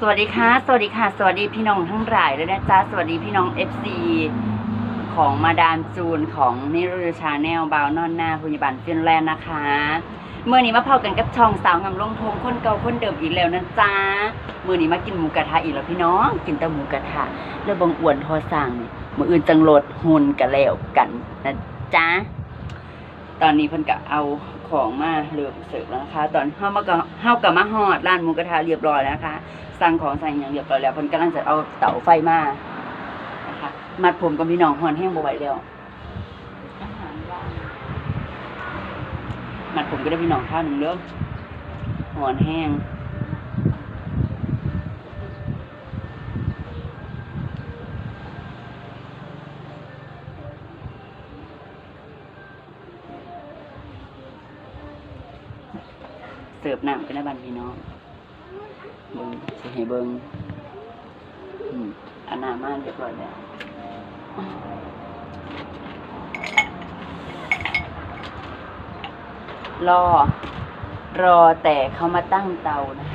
สวัสดีค่ะ สวัสดีค่ะ สวัสดีพี่น้องทั้งหลายเลยนะจ๊ะ สวัสดีพี่น้อง FC ของมาดามจูนของนิรุชาแนลบาวนอนหน้าพยาบาลฟินแลนด์นะคะ เมื่อนี้มาพอกันกับช่องสาวงามลงทงคนเก่าคนเดิมอีกแล้วนะจ๊ะเมื่อนี้มากินหมูกระทะอีกแล้วพี่น้อง กินแต่หมูกระทะแล้วบังอ้วนทอสั่งนี่มืออื่นจังโหลดหุ่นกันแล้วกันนะจ๊ะ ตอนนี้เพิ่นก็เอาของมาเลือกเสิร์ฟแล้วนะคะ ตอนเฮามาก็เฮากับมาฮอดร้านหมูกระทะเรียบร้อยแล้วนะคะ สั่งของสั่งอย่างเรียบร้อยแล้วเพิ่นกำลังจะเอาเตาไฟมานะคะมัดผมกับพี่น้องฮอนแห้งบ่ไหวแล้วอาหมัดผมก็ได้พี่น้องข้าวหนึ่งเด้อหอนแห้งเสิร์ฟน้ำกันนะบันพี่น้อง เบิ้งสิให้เบิ้งอืมอันนามาเรียบร้อยแล้วรอ รอแต่เขามาตั้งเตานะ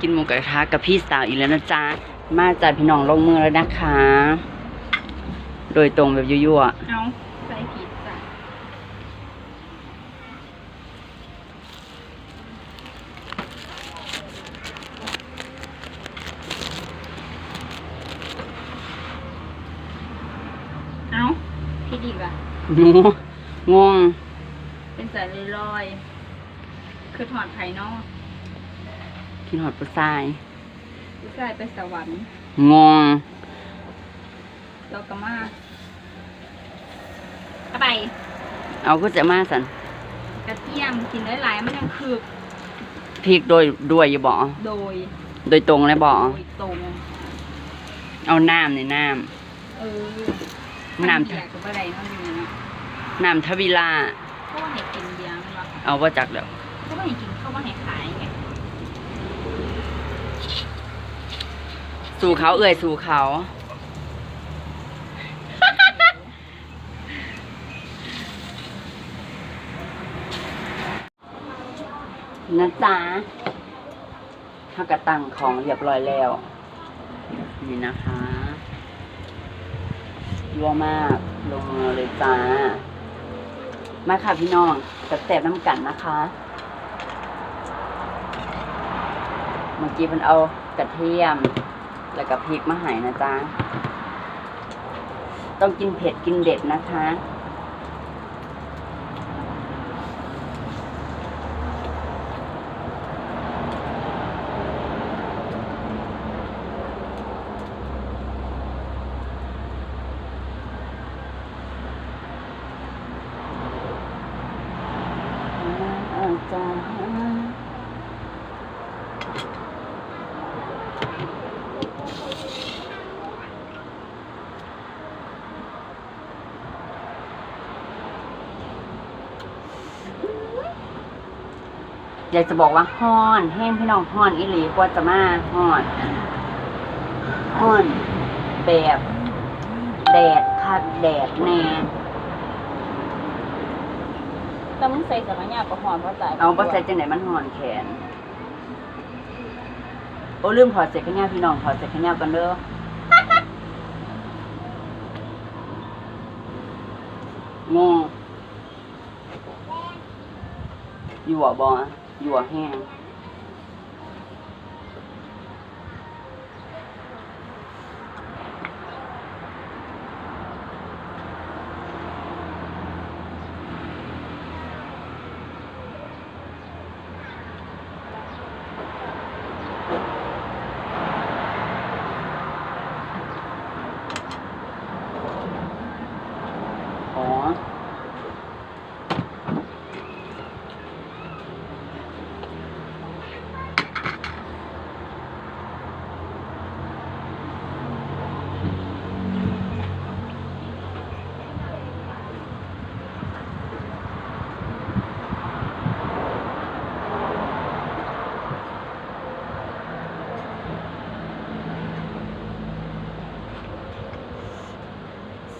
กินหมูกระทะกับพี่สาวอีกแล้วนะจ๊ะ มาจากพี่น้องลงมือแล้วนะคะ โดยตรงแบบยั่วๆเอาใส่ผิดจ้ะเอาพี่ดีป่ะ หนูงงเป็นสายลอยๆคือถอดไข่นอกกินหอดผู้ชายผู้ชายไปสวรรค์งงเราก็มาเอาไปเอาก็จะมาสันกระเทียมกินได้หลายๆมันยังคือพริกโดยด้วยอย่าบอกโดยโดยตรงเลยบอกโดยตรงเอาน้ำในน้เออำน้เบียร์กับอะไรมันอยู่นะำ น้ำทวิลาเพราะว่าให้กินเบียร์ไม่ว่าเอาว่าจากเดี๋ยวเพราะว่าให้กินเขาว่าให้ขายไงสู่เขาเอ่ยสู่เขา นะจ๊ะถ้ากระตังของเรียบร้อยแล้ว นี่นะคะยั่วมาก ลงมือเลยจ้า มาค่ะพี่น้องจะแสบน้ำกันนะคะเมื่อกี้มันเอากระเทียม แล้วก็พริกมาหายนะจ๊ะ ต้องกินเผ็ดกินเด็ดนะคะ อา จาอยากจะบอกว่าฮ้อนแห้งพี่น้องฮ้อนอีหลีกว่าจะมาฮ้อนฮ้อนแบบแดดคักแดดแน่ แต่มึงใส่สมัยยาประหอนว่าใส่เอาบ่ใส่จังไหนมันห่อนแขน โอ้ลืมถอดเสร็จขะแนวพี่น้องถอดเสร็จขะแนวกันเด้องงอยู่อะบ่อยู่อะแห้ง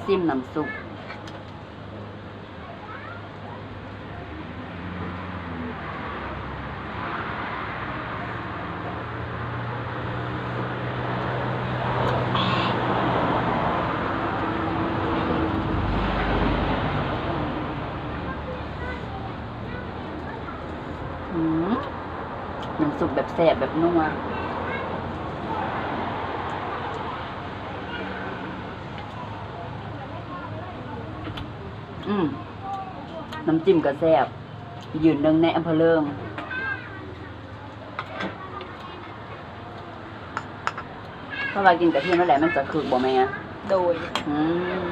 ซิมน้ำซุปน้ำซุปแบบแสบแบบนุ่มว อืมน้ำจิ้มก็แซ่บยืนหนึ่งในอำเภอเลิงเพราะว่ากินกะทินั่นแหละมันจะคือบ่แม่อะโดย อืม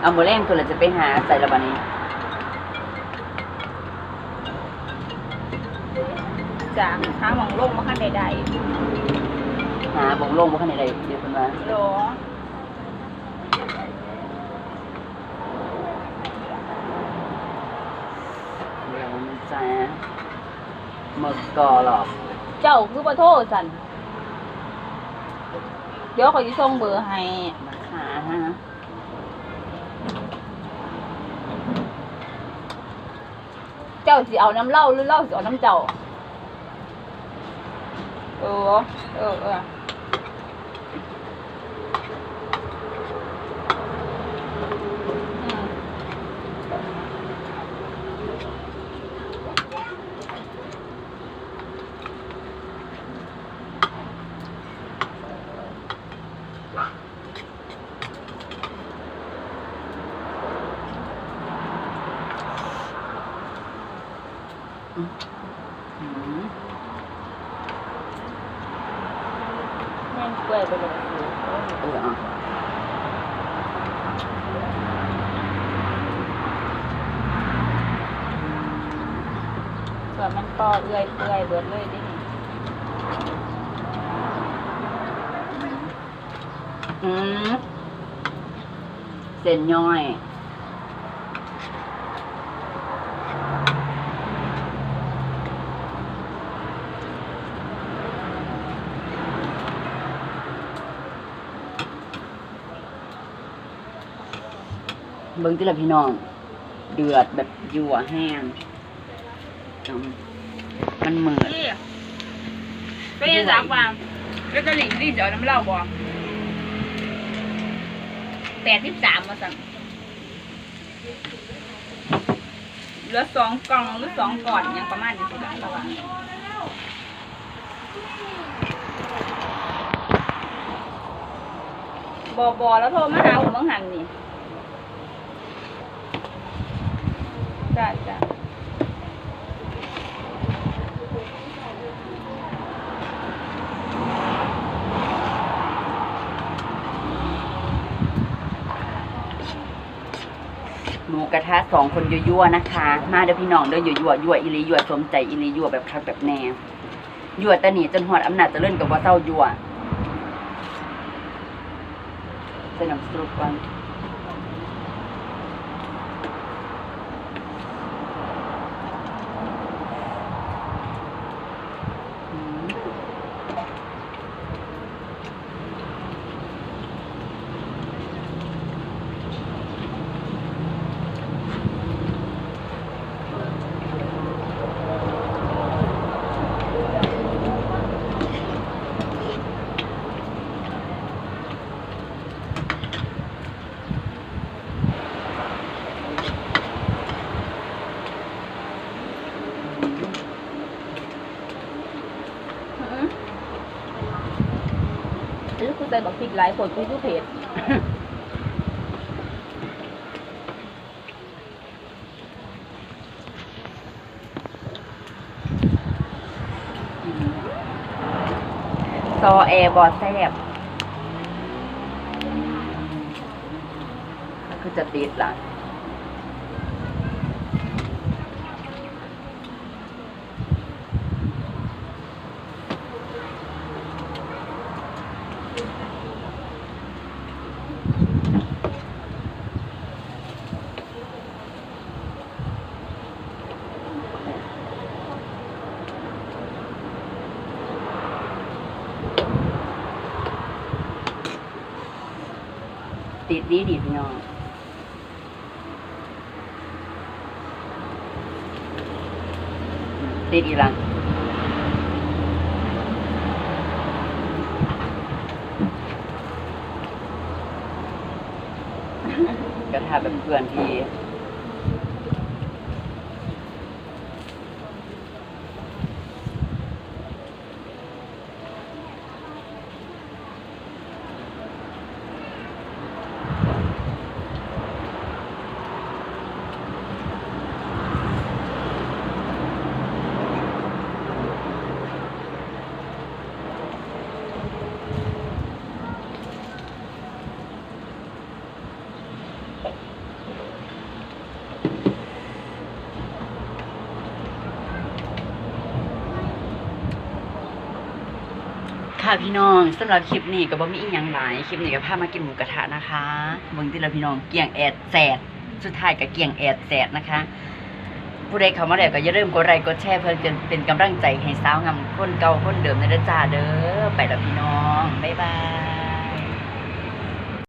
เอาหมูแรงตัวเราจะไปหาใส่ละบานี้จากหาหมองลงมาขั้นใดหาบ่งลงบ่คันใดเดี๋ยวเพิ่นว่าๆโลเดี๋ยวมันจะ มึกกอหรอกเจ้าคือประโทสันเดี๋ยวขอยสิส่งเบอร์ให้นะคะฮะเจ้าสิเอาน้ำเหล้าหรือเหล้าสิเอาน้ำเจ้า เออ เออเออ แม่งเปื่อยไปเลยเอออะส่วนมันก็เอื่อยเปื่อยเบิดเลยดิอืมเส้นย่อย เบิ่งที่ละพี่น้อง เดือดแบบยั่วแห้งมันเหมือนเป็นยังไงฟางแล้วก็หลิงรีดเดี๋ยวน้ำเหล้าบ่แปดสิบสามมาสั่งเหลือสองกล่องหรือสองก่อนยังประมาณนี้สิละระวังบอบอแล้วโทรมาหาผมเมื่อหันนี่ จ้าจ้าหมูกระทะสองคนยั่วๆนะคะ มาเด้อพี่น้องเด้อยั่วๆยั่วอีหลียั่วสมใจอีหลียั่วแบบคักแบบแน่ยั่วตะหนีจนหอดอำนาจจะเล่นกับว่าเศร้ายั่วใส่น้ำสรุปก่อน นี่คือใส่บักพริกหลายผลคือคือเผ็ดซอแอร์บอดแซบก็คือจะติดล่ะ ติดดีดีพี่น้องติดอีหลังกระทาเป็นเพื่อนที่ ค่ะพี่น้องสำหรับคลิปนี้ก็บ่มีอีหยังหลายคลิปนี้ก็พามากินหมูกระทะนะคะเบิ่งที่เราพี่น้องเกี่ยงแอดแสดสุดท้ายก็เกี่ยงแอดแสดนะคะ ผู้ใดเข้ามาแล้วก็อย่าลืมกดไลค์กดแชร์เพื่อจะเป็นกำลังใจให้สาวงามคนเก่าคนเดิมในเด้อจ้าเด้อไปแล้วพี่น้องบ๊ายบาย